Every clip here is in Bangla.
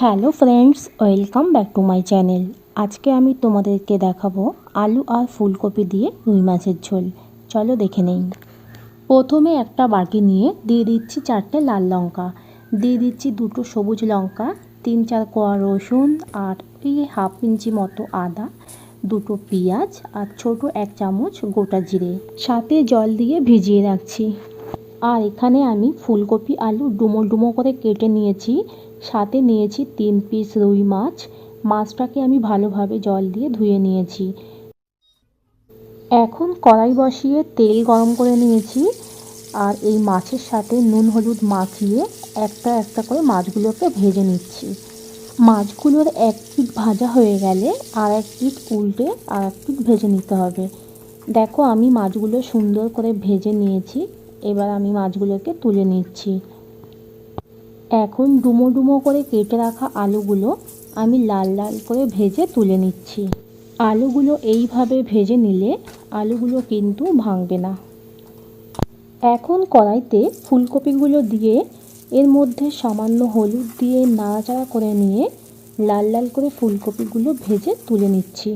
Hello friends, welcome back to my channel. আজকে আমি তোমাদেরকে দেখাবো আলু আর ফুলকপি দিয়ে রুই মাছের ঝোল। চলো দেখে নেই। প্রথমে একটা বাটি নিয়ে দিয়ে দিচ্ছি চারটে লাল লঙ্কা। দিয়ে দিচ্ছি দুটো সবুজ লঙ্কা, তিন চার কোয়া রসুন আর এই হাফ ইঞ্চি মতো আদা, দুটো পেঁয়াজ আর ছোট এক চামচ গোটা জিরে। সাথে জল দিয়ে ভিজিয়ে রাখছি। আর এখানে আমি ফুলকপি আলু ডুমো ডুমো করে কেটে নিয়েছি। সাথে নিয়েছি তিন পিস রুই মাছ। মাছটাকে আমি ভালোভাবে জল দিয়ে ধুয়ে নিয়েছি। এখন কড়াই বসিয়ে তেল গরম করে নিয়েছি। আর এই মাছের সাথে নুন হলুদ মাখিয়ে একটা একটা করে মাছগুলোকে ভেজে নিচ্ছি। মাছগুলোর এক পিট ভাজা হয়ে গেলে আর এক পিট উল্টে আর এক পিট ভেজে নিতে হবে। দেখো আমি মাছগুলো সুন্দর করে ভেজে নিয়েছি। এবার আমি মাছগুলোকে তুলে নিচ্ছি। এখন ডুমো ডুমো করে কেটে রাখা আলুগুলো আমি লাল লাল করে ভেজে তুলে নিচ্ছি। আলুগুলো এইভাবে ভেজে নিলে আলুগুলো কিন্তু ভাঙবে না। এখন কড়াইতে ফুলকপিগুলো দিয়ে এর মধ্যে সামান্য হলুদ দিয়ে নাড়াচাড়া করে নিয়ে লাল লাল করে ফুলকপিগুলো ভেজে তুলে নিচ্ছি।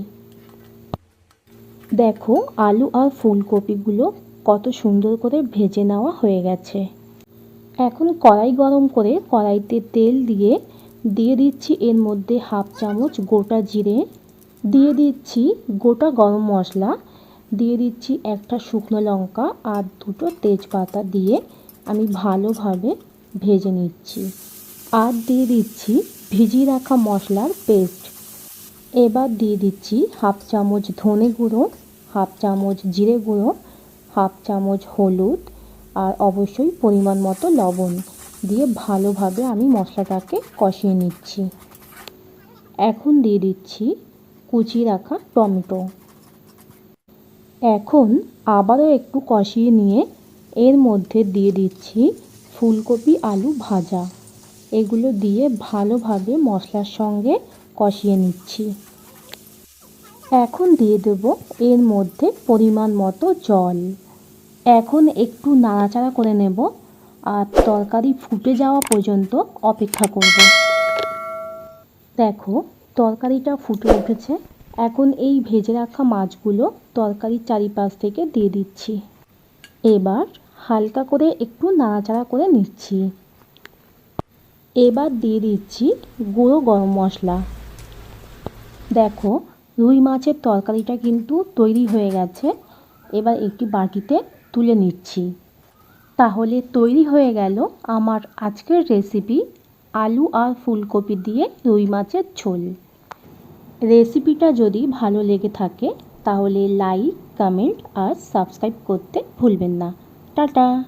দেখো আলু আর ফুলকপিগুলো কত সুন্দর করে ভেজে নেওয়া হয়ে গেছে। এখন কড়াই গরম করে কড়াইতে তেল দিয়ে দিয়ে দিচ্ছি এর মধ্যে হাফ চামচ গোটা জিরে, দিয়ে দিচ্ছি গোটা গরম মশলা, দিয়ে দিচ্ছি একটা শুকনো লঙ্কা আর দুটো তেজপাতা দিয়ে আমি ভালোভাবে ভেজে নিচ্ছি। আর দিয়ে দিচ্ছি ভিজিয়ে রাখা মশলার পেস্ট। এবার দিয়ে দিচ্ছি হাফ চামচ ধনে গুঁড়ো, হাফ চামচ জিরে গুঁড়ো, হাফ চামচ হলুদ আর অবশ্যই পরিমাণ মতো লবণ দিয়ে ভালোভাবে আমি মশলাটাকে কষিয়ে নিচ্ছি। এখন দিয়ে দিচ্ছি কুচি রাখা টমেটো। এখন আবারও একটু কষিয়ে নিয়ে এর মধ্যে দিয়ে দিচ্ছি ফুলকপি আলু ভাজা। এগুলো দিয়ে ভালোভাবে মশলার সঙ্গে কষিয়ে নিচ্ছি। এখন দিয়ে দেব এর মধ্যে পরিমাণ মতো জল। এখন একটু নাড়াচাড়া করে নেব আর তরকারি ফুটে যাওয়া পর্যন্ত অপেক্ষা করব। দেখো, তরকারিটা ফুটে উঠেছে। এখন এই ভেজে রাখা মাছগুলো তরকারির চারিপাশ থেকে দিয়ে দিচ্ছি। এবার হালকা করে একটু নাড়াচাড়া করে নিচ্ছি। এবার দিয়ে দিচ্ছি গুঁড়ো গরম মশলা। দেখো, রুই মাছের তরকারিটা কিন্তু তৈরি হয়ে গেছে। এবার একটি বাটিতে তুলে নিচ্ছি। তাহলে তৈরি হয়ে গেল আমার আজকের রেসিপি আলু আর ফুলকপি দিয়ে রুই মাছের ঝোল। রেসিপিটা যদি ভালো লেগে থাকে, তাহলে লাইক কমেন্ট আর সাবস্ক্রাইব করতে ভুলবেন না। টাটা!